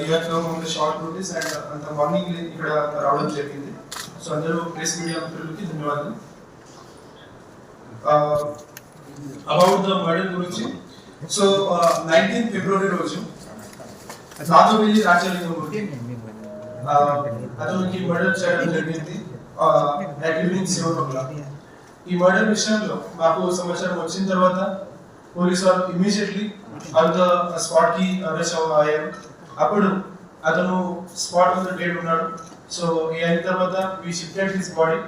You have come short notice and అంత morning ఇక్కడ రావడం జరిగింది. సో అందరూ ప్రెస్ మీడియా మిత్రులకి ధన్యవాదాలు. అబౌట్ ద మర్డర్ గురించి. సో నైన్టీన్ ఫిబ్రవరి రోజు నాదోవెల్లి రాజలింగమూర్తి ఆ, uh, అతనికి మర్డర్ చేయడం జరిగింది. At evening seven o'clock ఈ మర్డర్ విషయంలో మాకు సమాచారం వచ్చిన తర్వాత పోలీసు వాళ్ళు ఇమీడియట్లీ అంత స్పాట్కి అరెస్ట్ అయ్యారు. అప్పుడు అతను స్పాట్ ఆన్ ద డేట్ ఉన్నాడు. సో ఈ అయిన తర్వాత we shifted his body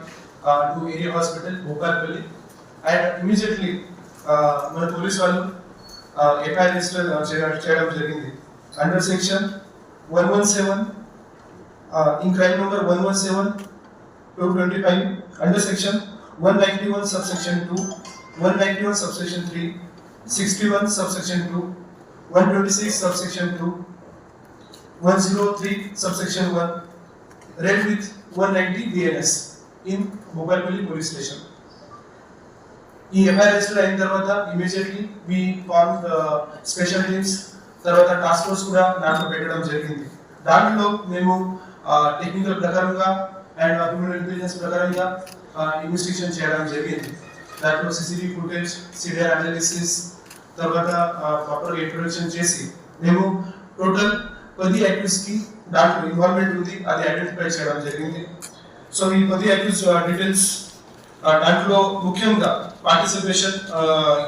to area hospital Bhupalpally and immediately మన పోలీస్ వాళ్ళు ఎఫ్ఐఆర్ రిజిస్టర్ చేయడం జరిగింది under section one one seven in crime number one one seven two twenty five under section one ninety one sub section two one ninety one sub section three sixty one sub section two one twenty six sub section two 103 subsection 1 read with 190 BNS in Bhopalpalli police station. ఈ FIR అయిన తర్వాత immediately we form special teams తర్వాత task force కూడా దాంట్లో పెట్టడం జరిగింది. దాంట్లో మేము టెక్నికల్ ప్రకారంగా అండ్ హ్యూమన్ ఇంటెలిజెన్స్ ప్రకారంగా ఇన్వెస్టిగేషన్ చేయడం జరిగింది. దాంట్లో సిసిటివి ఫుటేజ్ సిడిఆర్ అనాలిసిస్ తర్వాత ప్రాపర్ ఇంట్రొడక్షన్ చేసి మేము టోటల్ పది యాక్టివ్స్కి దాంట్లో ఇన్వాల్వ్మెంట్ ఉంది అది ఐడెంటిఫై చేయడం జరిగింది సో ఈ పది యాక్టివ్స్ డీటెయిల్స్ దాంట్లో ముఖ్యంగా పార్టిసిపేషన్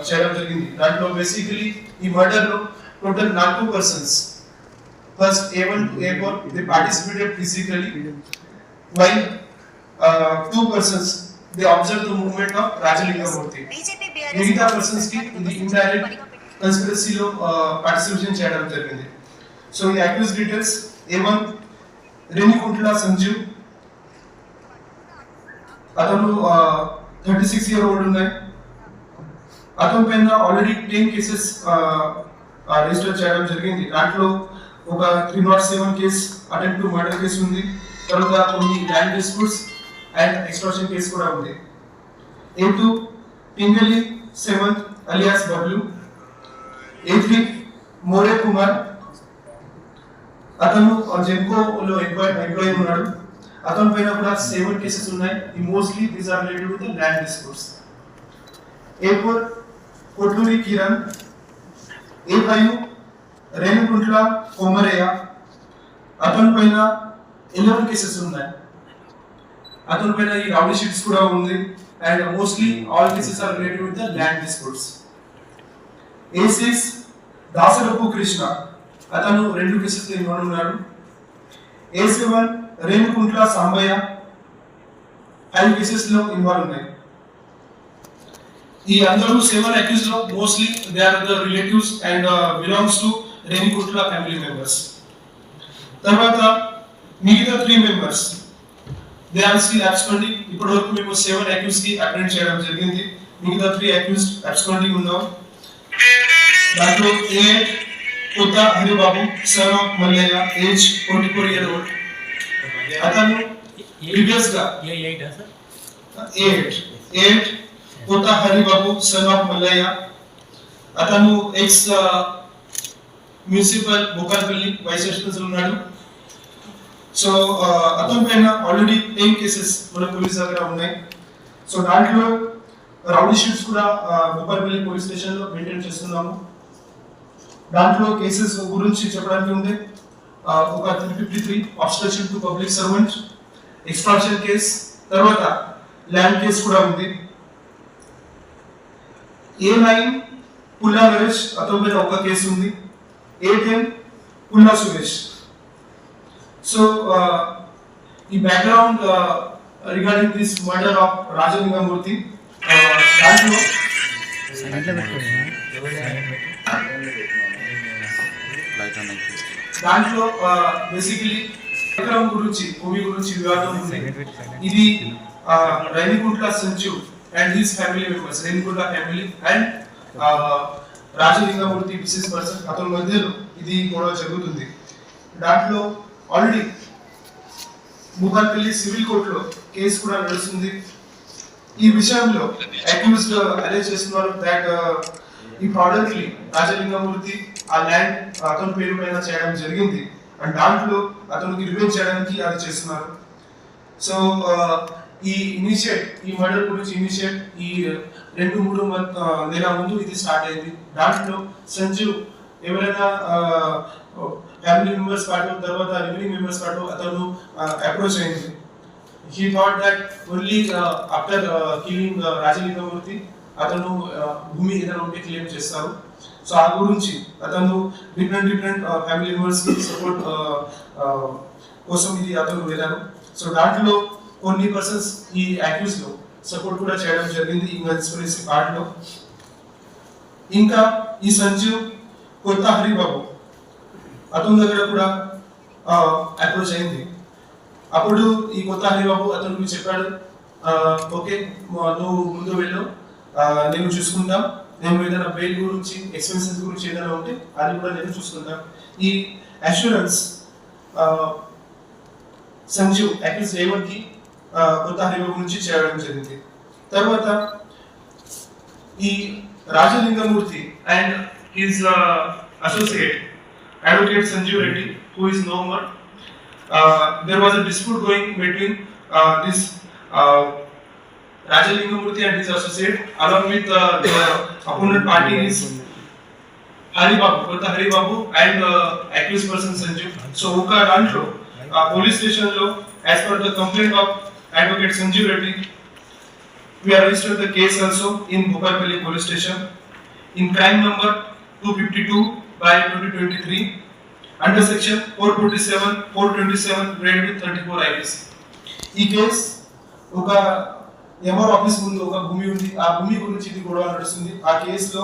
చేయడం జరిగింది దాంట్లో బేసికలీ ఈ మర్డర్లో టోటల్ నాలుగు persons first A one to A four they participated physically while two persons they observe the movement of Rajalingamurthy BJP మిగతా పర్సన్స్కి ఇది ఇండైరెక్ట్ కన్స్పిరసీలో పార్టిసిపేషన్ చేయడం జరిగింది సో ఈ actives details A one Renikuntla Sanjeev అతను థర్టీ సిక్స్ ఇయర్ ఓల్డ్ ఉన్నాయి అతని పైన ఆల్రెడీ టెన్ కేసెస్ రిజిస్టర్ చేయడం జరిగింది. దాంట్లో ఒక three not seven case attempt to murder case ఉంది. తర్వాత కొన్ని land disputes and extortion case కూడా ఉంది. A two Pingali seventh alias Bablu A three More Kumar అతను జెన్కోలో ఎంప్లాయ్ ఎంప్లాయీ ఉన్నాడు. అతని పైన కూడా సెవెన్ కేసెస్ ఉన్నాయి. ఈ mostly these are related with land disputes A Kotturi Kotluri Kiran A five Renukuntla Komaraiah అతని పైన ఎలెవెన్ కేసెస్ ఉన్నాయి. అతని పైన ఈ రౌడీ షీట్స్ కూడా ఉంది. And mostly all cases are related with the land disputes A six Dasarapu Krishna. అతను రెండు కేసెస్ ఇన్వాల్వ్ ఉన్నాడు ఏ రేణుకుంట్ల సాంబయ్య ఫైవ్ కేసెస్లో ఇన్వాల్వ్ ఉన్నాయి ఈ అందరూ seven అక్యూజ్లో mostly they are the relatives and belongs to Renikuntla family members తర్వాత మిగతా three members they are still absconding ఇప్పటి వరకు మేము సెవెన్ అక్యూజ్కి అటెండ్ చేయడం జరిగింది. మిగతా త్రీ అక్యూజ్ అబ్స్కాండింగ్ ఉన్నాం. దాంట్లో A Kotha Haribabu son of Mallaiah age twenty four year old. అతను ప్రీవియస్గా ఏ ఎయిటా ఎయిట్. కొత్త హరిబాబు సన్ ఆఫ్ మల్లయ్య. అతను ex municipal Bhupalpally vice principal ఉన్నాడు. సో అతని పైన ఆల్రెడీ టెన్ కేసెస్ మన పోలీస్ దగ్గర ఉన్నాయి. సో దాంట్లో రౌడీ షీట్స్ కూడా భూపాల్పల్లి పోలీస్ స్టేషన్లో మెయింటైన్ చేస్తున్నాము. దాంట్లో కేసెస్ గురించి చెప్పడానికి ఉంది ఒక three fifty three obstruction to public servant extraction case తర్వాత ల్యాండ్ కేస్ కూడా ఉంది. ఏ నైన్ పుల్లా నరేష్ అతని మీద ఒక కేసు ఉంది. A ten Pulla Suresh. So ఈ background regarding this murder of Rajalingamurthy దాంట్లో దాంట్లో బేసికలీ గురించి భూమి గురించి వివాదం ఉంది. ఇది Rainikuntla Sanju and his family members Rainikuntla family and Rajalingamurthy business person అతని మధ్యలో ఇది గొడవ జరుగుతుంది. దాంట్లో ఆల్రెడీ భూపాల్పల్లి సివిల్ కోర్టులో కేసు కూడా నడుస్తుంది. ఈ విషయంలో అక్యూజ్డ్ అరేజ్ చేస్తున్నారు దాట్ ఈ ప్రాడక్ట్లీ రాజలింగమూర్తి ఆ ల్యాండ్ అతని పేరు పైన చేయడం జరిగింది. అండ్ దాంట్లో అతనికి రివెంజ్ చేయడానికి అది చేస్తున్నారు. సో ఈ ఇనిషియేట్ ఈ మర్డర్ గురించి ఇనిషియేట్ ఈ రెండు మూడు మంత్ నెల ముందు ఇది స్టార్ట్ అయింది. దాంట్లో సంజీవ్ ఎవరైనా ఫ్యామిలీ మెంబర్స్ పాటు తర్వాత రిమైనింగ్ మెంబర్స్ పాటు అతను అప్రోచ్ అయింది. He thought that only after killing Rajalingamurthy అతను భూమి ఏదైనా ఉంటే క్లెయిమ్ చేస్తారు. సో ఆ గురించి అతను డిఫరెంట్ డిఫరెంట్ ఫ్యామిలీ మెంబర్స్కి సపోర్ట్ కోసం ఇది అతను వెళ్ళాను సో దాంట్లో కొన్ని పర్సన్స్ ఈ యాక్యూస్లో సపోర్ట్ కూడా చేయడం జరిగింది ఈ కన్స్పిరసీ పార్ట్లో ఇంకా ఈ సంజీవ్ కొత్త హరిబాబు అతని దగ్గర కూడా అప్రోచ్ అయింది. అప్పుడు ఈ కొత్త హరిబాబు అతనికి చెప్పాడు ఓకే నువ్వు ముందు వెళ్ళు. నేను చూసుకుంటాం నేను ఏదైనా బెయిల్ గురించి ఎక్స్పెన్సెస్ గురించి ఏదైనా ఉంటే అది కూడా నేను చూసుకుంటాం ఈ అష్యూరెన్స్ సంజీవ్ అక్యూస్ రేవంత్కి ఆ, కొత్త హరిబాబు నుంచి చేయడం జరిగింది. తర్వాత ఈ Rajalingamurthy and his associate advocate Sanjeev Reddy who is no more there was a dispute going between this Raja Lingamurthy and his associate, along with uh, the opponent party is Hari Babu, both Hari Babu and uh, accused person Sanjeev. So Uka ran through uh, police station law as per the complaint of advocate Sanjeev Reddy. We are registered the case also in Bhopalpally police station in crime number 252 by 2023 under section 427, 427 grade with 34 IPC. E case Uka MR office ముందు ఒక భూమి ఉంది. ఆ భూమి గురించి ఇది గొడవ నడుస్తుంది. ఆ కేసులో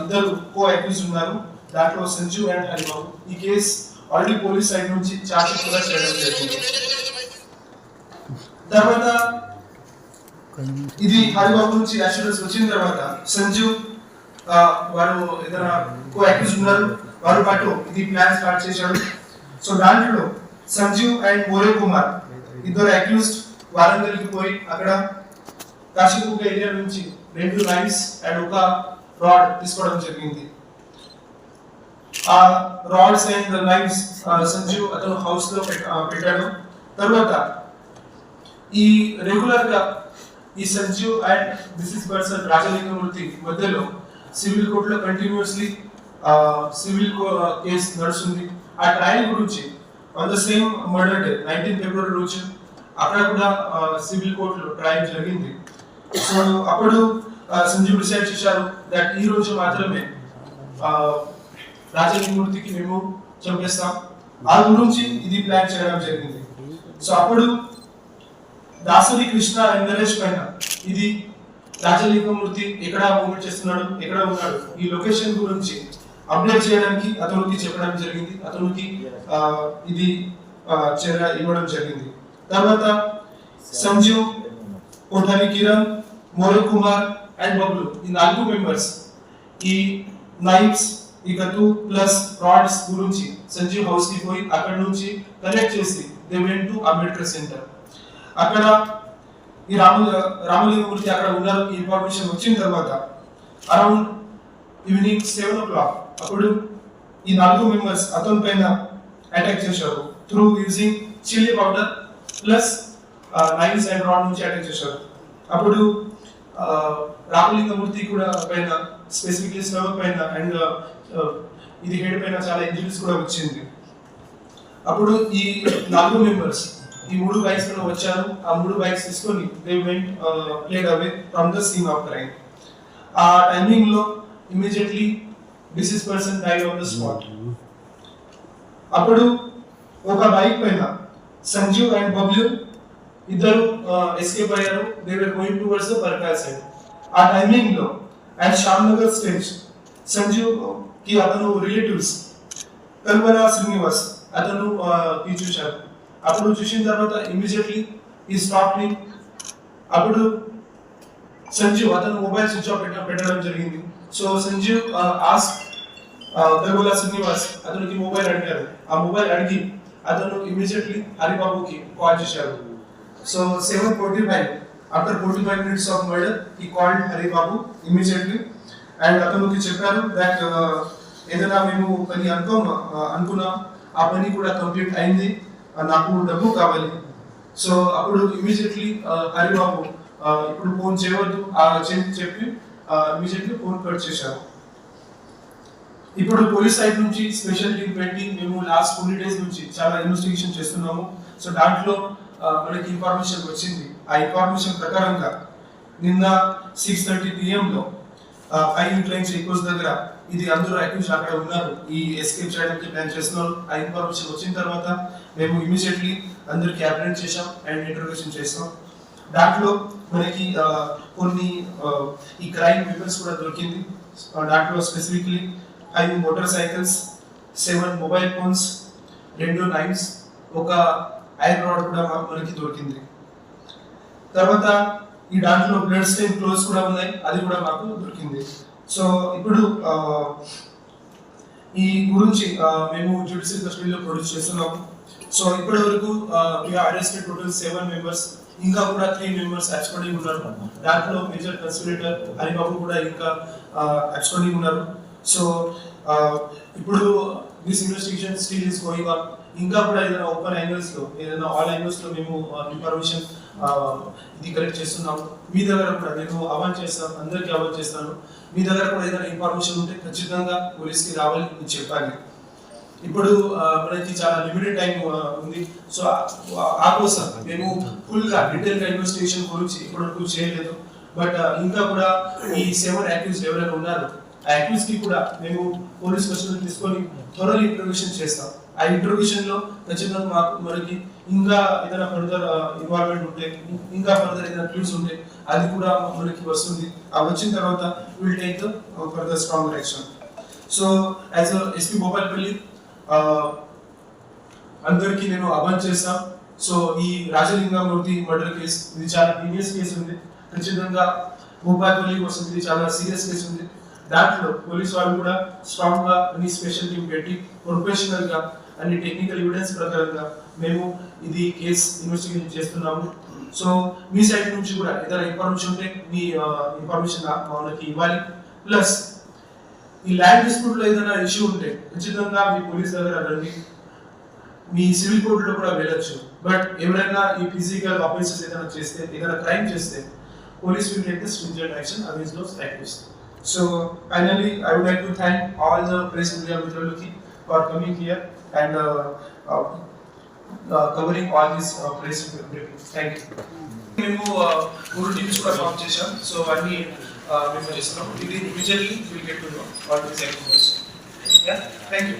ఇద్దరు కో అక్యూజ్ ఉన్నారు. దాంట్లో సంజు అండ్ హరిబాబు. ఈ కేసు ఆల్రెడీ పోలీస్ సైడ్ నుంచి చార్జ్ కూడా చేయడం జరిగింది. తర్వాత ఇది హరిబాబు నుంచి అష్యూరెన్స్ వచ్చిన తర్వాత సంజు వారు ఏదైనా కో అక్యూజ్ ఉన్నారు. వారు పాటు ఇది ప్లాన్ స్టార్ట్ చేశారు. సో దాంట్లో సంజీవ్ అండ్ మోరే కుమార్ ఇద్దరు అక్యూజ్డ్ వారందరికి పోయి అక్కడ కాశీపూర్ ఏరియా నుంచి రెండు లైన్స్ అండ్ ఒక రాడ్ తీసుకోవడం జరిగింది. ఆ రాడ్స్ అండ్ లైన్స్ సంజీవ్ అతను హౌస్లో పెట్టాడు. తర్వాత ఈ రెగ్యులర్గా ఈ Sanjeev and this person Rajalingamurthy మధ్యలో సివిల్ కోర్టులో కంటిన్యూస్లీ సివిల్ కేసు నడుస్తుంది. ఆ ట్రయల్ గురించి on the same murder day nineteen ఫిబ్రవరి రోజు అక్కడ కూడా సివిల్ కోర్టులో ట్రయల్ జరిగింది. సో అప్పుడు సంజీవ్ డిసైడ్ చేశారు దట్ ఈ రోజు మాత్రమే ఆ, మేము చంపేస్తాం. ఆ గురించి ఇది ప్లాన్ చేయడం జరిగింది. సో అప్పుడు దాసరి కృష్ణ అండ్ పైన ఇది రాజలింగమూర్తి ఎక్కడ మూవ్మెంట్ చేస్తున్నాడు ఎక్కడ ఉన్నాడు ఈ లొకేషన్ గురించి అప్డేట్ చేయడానికి అతనికి చెప్పడం జరిగింది. అతనికి ఇది చర్య ఇవ్వడం జరిగింది. తర్వాత సంజీవ్ కోఠారి కిరణ్ మోరే కుమార్ అండ్ బబ్లు ఈ నాలుగు మెంబర్స్ ఈ నైఫ్స్ ఈ కత్తు ప్లస్ రాడ్స్ గురించి సంజీవ్ హౌస్కి పోయి అక్కడ నుంచి కలెక్ట్ చేసి they went to Ambedkar center అక్కడ ఈ రాము రామలింగమూర్తి అక్కడ ఉన్నారు ఇన్ఫర్మేషన్ వచ్చిన తర్వాత around evening seven o'clock అప్పుడు ఈ నాలుగు మెంబర్స్ అతని పైన అటాక్ చేశారు. Through using chilli powder plus knives and rod నుంచి అటాక్ చేశారు. అప్పుడు రామలింగమూర్తి కూడా పైన స్పెసిఫిక్లీ స్టమక్ పైన అండ్ ఇది హెడ్ పైన చాలా ఇంజరీస్ కూడా వచ్చింది. అప్పుడు ఈ నాలుగు మెంబర్స్ ఈ మూడు బైక్స్ కూడా వచ్చారు. ఆ మూడు బైక్స్ తీసుకొని they went fled away from the scene of crime ఆ టైమింగ్లో immediately deceased person died on the spot అప్పుడు ఒక బైక్ పైన సంజీవ్ అండ్ బబ్లు ఇద్దరు ఎస్కేప్ అయ్యారు. They were going towards the side ఆ టైమింగ్లో అండ్ శ్యామ్నగర్ స్టేజ్ సంజీవ్కి అతను రిలేటివ్స్ కల్వల శ్రీనివాస్ అతను చూశారు. అప్పుడు చూసిన తర్వాత ఇమీడియట్లీ ఈ స్టాప్ని అప్పుడు సంజీవ్ అతను మొబైల్ స్విచ్ ఆఫ్ పెట్ట పెట్టడం జరిగింది. సో సంజీవ్ ఆస్ గల్వల శ్రీనివాస్ అతనికి మొబైల్ అడిగారు. ఆ మొబైల్ అడిగి అతను ఇమీడియట్లీ హరిబాబుకి కాల్ చేశారు. So seven forty five after forty five minutes of murder ఈ కాల్డ్ హరిబాబు అండ్ అతనికి చెప్పారు దట్ uh, ఏదైనా మేము పని అనుకో అనుకున్నాం. ఆ పని కూడా కంప్లీట్ అయింది. నాకు డబ్బు కావాలి. సో అప్పుడు ఇమీడియట్లీ హరిబాబు ఇప్పుడు ఫోన్ చేయవద్దు. ఆ చెప్పి ఇమీడియట్లీ ఫోన్ కట్ చేశారు. ఇప్పుడు పోలీస్ సైడ్ నుంచి స్పెషల్ టీం పెట్టి మేము లాస్ట్ కొన్ని డేస్ నుంచి చాలా ఇన్వెస్టిగేషన్ చేస్తున్నాము. సో దాంట్లో మనకి ఇన్ఫర్మేషన్ వచ్చింది. ఆ ఇన్ఫర్మేషన్ ప్రకారంగా నిన్న సిక్స్ థర్టీ పిఎంలో ఫైవ్ ట్రైన్ చెక్ దగ్గర ఇది అందరూ అక్యూజ్ అక్కడ ఉన్నారు. ఈ ఎస్కేప్ చేయడానికి ప్లాన్ చేస్తున్నారు. ఆ ఇన్ఫర్మేషన్ వచ్చిన తర్వాత మేము ఇమీడియట్లీ అందరికి అప్డేట్ చేశాం అండ్ ఇంటర్వ్యూషన్ చేసాం దాంట్లో మనకి కొన్ని ఈ క్రైమ్ వెపన్స్ కూడా దొరికింది. దాంట్లో స్పెసిఫిక్లీ ఐదు motor cycles seven mobile phones రెండు నైన్స్ ఒక ఐరన్ రాడ్ కూడా మనకి దొరికింది. తర్వాత ఈ దాంట్లో బ్లడ్ స్టెయిన్ క్లోజ్ కూడా ఉన్నాయి అది కూడా మాకు దొరికింది. సో ఇప్పుడు ఈ గురించి మేము జ్యుడిషియల్ కస్టడీలో ప్రొడ్యూస్ చేస్తున్నాము. సో ఇప్పటి వరకు అరెస్టెడ్ టోటల్ సెవెన్ మెంబర్స్ ఇంకా కూడా త్రీ మెంబర్స్ అబ్స్కాండింగ్ ఉన్నారు. దాంట్లో మేజర్ కన్సిలేటర్ హరిబాబు కూడా ఇంకా అబ్స్కాండింగ్ ఉన్నారు. సో ఇప్పుడు this investigation still is going on ఇంకా కూడా ఏదైనా ఓపెన్ యాంగిల్స్లో ఏదైనా ఆల్ యాంగిల్స్లో మేము ఇన్ఫర్మేషన్ ఇది కలెక్ట్ చేస్తున్నాము. మీ దగ్గర కూడా నేను అవాన్ చేస్తాను అందరికీ అవాన్ చేస్తాను. మీ దగ్గర కూడా ఏదైనా ఇన్ఫర్మేషన్ ఉంటే ఖచ్చితంగా పోలీస్కి రావాలి అని చెప్పాలి. ఇప్పుడు మనకి చాలా లిమిటెడ్ టైం ఉంది. సో ఆ- కోసం మేము ఫుల్గా డీటెయిల్గా ఇన్వెస్టిగేషన్ గురించి ఇప్పటివరకు చేయలేదు బట్ ఇంకా కూడా ఈ సెవెన్ యాక్టివ్స్ ఎవరైనా ఉన్నారు ఆ యాక్టివ్స్కి కూడా మేము పోలీస్ కస్టడీ తీసుకొని త్వరలో ఇన్ఫర్మేషన్ చేస్తాం. ఆ ఇంటర్వ్యూషన్లో ఖచ్చితంగా మాకు మనకి ఇంకా ఏదైనా ఫర్దర్ ఇన్వాల్వ్మెంట్ ఉంటే ఇంకా ఫర్దర్ ఏదైనా క్లూస్ ఉంటే అది కూడా మనకి వస్తుంది. ఆ వచ్చిన తర్వాత will take the further strong action so as SP Bhupalpally పల్లి అందరికీ నేను అవాన్ చేస్తాను సో ఈ రాజలింగమూర్తి మర్డర్ కేసు ఇది చాలా సీరియస్ కేసు ఉంది. ఖచ్చితంగా భూపాల్పల్లి కోసం ఇది చాలా సీరియస్ కేసు ఉంది. దాంట్లో పోలీస్ వాళ్ళు కూడా స్ట్రాంగ్గా స్పెషల్ టీం పెట్టి ప్రొఫెషనల్గా అన్ని టెక్నికల్ ఎవిడెన్స్ ప్రకారంగా మేము ఇది కేసు ఇన్వెస్టిగేషన్ చేస్తున్నాము. సో మీ సైడ్ నుంచి కూడా ఏదైనా ఇన్ఫర్మేషన్ ఉంటే మీ ఇన్ఫర్మేషన్ మనకి ఇవ్వాలి. ప్లస్ ఈ ల్యాండ్ డిస్ప్యూట్లో ఏదైనా ఇష్యూ ఉంటే ఖచ్చితంగా మీ పోలీస్ దగ్గర రండి. మీ సివిల్ కోర్టులో కూడా వెళ్ళొచ్చు. బట్ ఎవరైనా ఈ ఫిజికల్ ఆఫెన్సెస్ ఏదైనా చేస్తే ఏదైనా క్రైమ్ చేస్తే police will take the stringent action against those actives so finally I would like to thank all the press media మిత్రులకి for coming here and covering all this press thank you మేము uh, మూడు teams కూడా form చేశాం. So అన్ని uh, మేము చేస్తున్నాం. ఇది immediately will get to know all this activities thank you